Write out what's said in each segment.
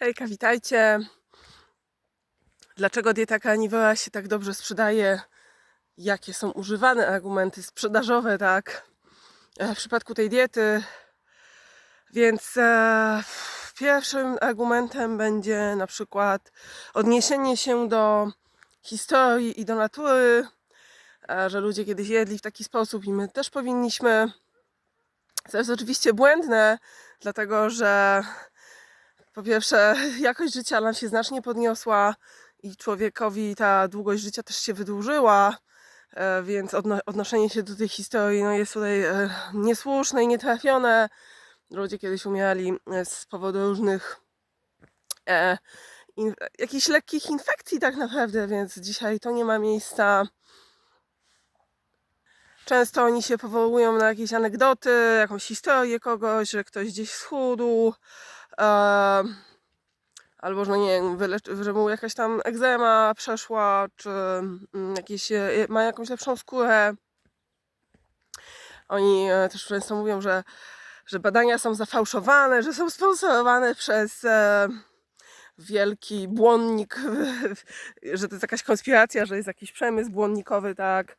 Hejka, witajcie. Dlaczego dieta karnivora się tak dobrze sprzedaje? Jakie są używane argumenty sprzedażowe, tak? e, W przypadku tej diety. Więc e, pierwszym argumentem będzie na przykład odniesienie się do historii i do natury, e, że ludzie kiedyś jedli w taki sposób i my też powinniśmy. To jest oczywiście błędne, dlatego że po pierwsze, jakość życia nam się znacznie podniosła i człowiekowi ta długość życia też się wydłużyła, e, więc odno- odnoszenie się do tej historii no, jest tutaj e, niesłuszne i nietrafione. Ludzie kiedyś umierali e, z powodu różnych e, in, jakichś lekkich infekcji tak naprawdę, więc dzisiaj to nie ma miejsca. Często oni się powołują na jakieś anegdoty, jakąś historię kogoś, że ktoś gdzieś schudł, albo że no nie że mu jakaś tam egzema przeszła, czy mm, jakieś, e, ma jakąś lepszą skórę. Oni e, też często mówią, że, że badania są zafałszowane, że są sponsorowane przez e, wielki błonnik, że to jest jakaś konspiracja, że jest jakiś przemysł błonnikowy, tak.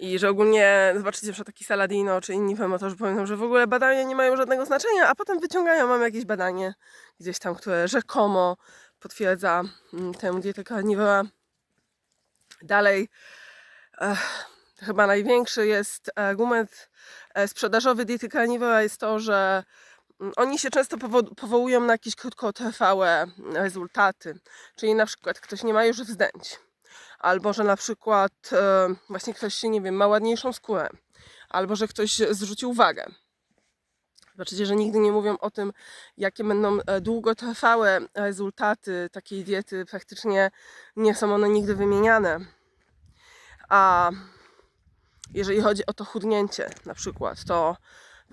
Mm. I że ogólnie zobaczycie, że taki Saladino czy inni promotorzy powiedzą, że w ogóle badania nie mają żadnego znaczenia, a potem wyciągają, mamy jakieś badanie gdzieś tam, które rzekomo potwierdza mm, tę dietę karnivora. Dalej, e, chyba największy jest argument e, sprzedażowy diety karnivora jest to, że mm, oni się często powo- powołują na jakieś krótkotrwałe rezultaty. Czyli na przykład ktoś nie ma już wzdęć albo że na przykład e, właśnie ktoś, nie wiem, ma ładniejszą skórę, albo że ktoś zrzucił wagę. Zobaczycie, że nigdy nie mówią o tym, jakie będą e, długotrwałe rezultaty takiej diety. Praktycznie nie są one nigdy wymieniane. A jeżeli chodzi o to chudnięcie, na przykład, to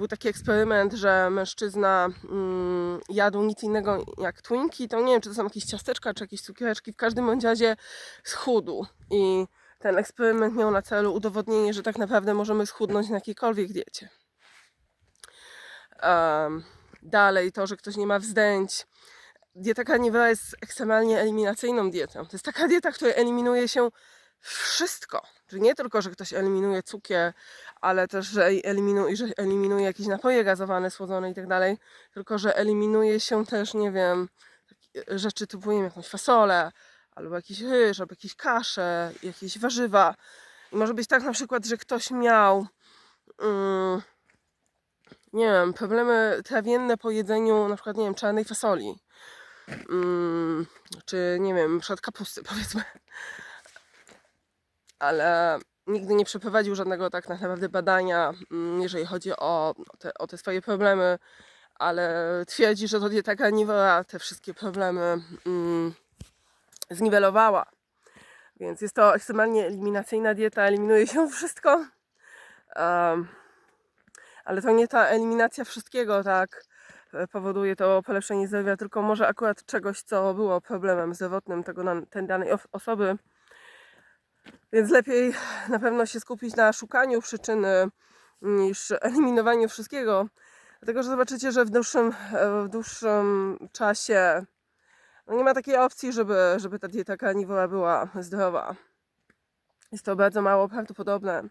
był taki eksperyment, że mężczyzna mm, jadł nic innego jak twinki, to nie wiem, czy to są jakieś ciasteczka, czy jakieś cukiereczki, w każdym bądź razie schudł. I ten eksperyment miał na celu udowodnienie, że tak naprawdę możemy schudnąć na jakiejkolwiek diecie. Em, dalej to, że ktoś nie ma wzdęć. Dieta karnivora jest ekstremalnie eliminacyjną dietą. To jest taka dieta, w której eliminuje się wszystko. Czyli nie tylko, że ktoś eliminuje cukier, ale też, że eliminuje, że eliminuje jakieś napoje gazowane, słodzone i tak dalej, tylko, że eliminuje się też, nie wiem, takie rzeczy typu, nie wiem, jakąś fasolę, albo jakiś ryż, albo jakieś kasze, jakieś warzywa. I może być tak na przykład, że ktoś miał, mm, nie wiem, problemy trawienne po jedzeniu na przykład, nie wiem, czarnej fasoli. Mm, czy, nie wiem, na kapusty, powiedzmy ale nigdy nie przeprowadził żadnego tak naprawdę badania, mm, jeżeli chodzi o te, o te swoje problemy, ale twierdzi, że to dieta karnivora te wszystkie problemy mm, zniwelowała. Więc jest to ekstremalnie eliminacyjna dieta, eliminuje się wszystko. Um, ale to nie ta eliminacja wszystkiego, tak, e, powoduje to polepszenie zdrowia, tylko może akurat czegoś, co było problemem zdrowotnym tego, tej danej os- osoby. Więc lepiej na pewno się skupić na szukaniu przyczyny niż eliminowaniu wszystkiego. Dlatego, że zobaczycie, że w dłuższym, e, w dłuższym czasie no nie ma takiej opcji, żeby, żeby ta dieta karnivora była zdrowa. Jest to bardzo mało prawdopodobne.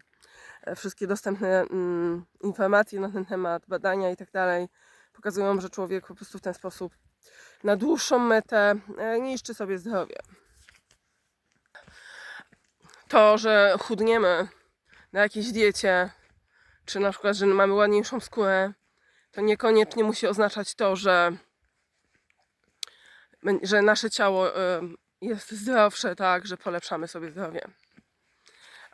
E, Wszystkie dostępne mm, informacje na ten temat, badania i tak dalej pokazują, że człowiek po prostu w ten sposób na dłuższą metę e, niszczy sobie zdrowie to, że chudniemy na jakiejś diecie, czy na przykład, że mamy ładniejszą skórę, to niekoniecznie musi oznaczać to, że, że nasze ciało jest zdrowsze, tak, że polepszamy sobie zdrowie.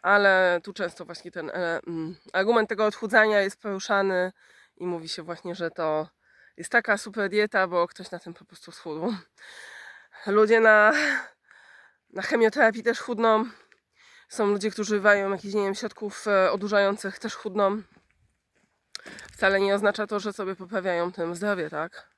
Ale tu często właśnie ten e, mm, argument tego odchudzania jest poruszany i mówi się właśnie, że to jest taka super dieta, bo ktoś na tym po prostu schudł. Ludzie na, na chemioterapii też chudną. Są ludzie, którzy używają jakichś, nie wiem, środków e, odurzających, też chudną. Wcale nie oznacza to, że sobie poprawiają tym zdrowie, tak?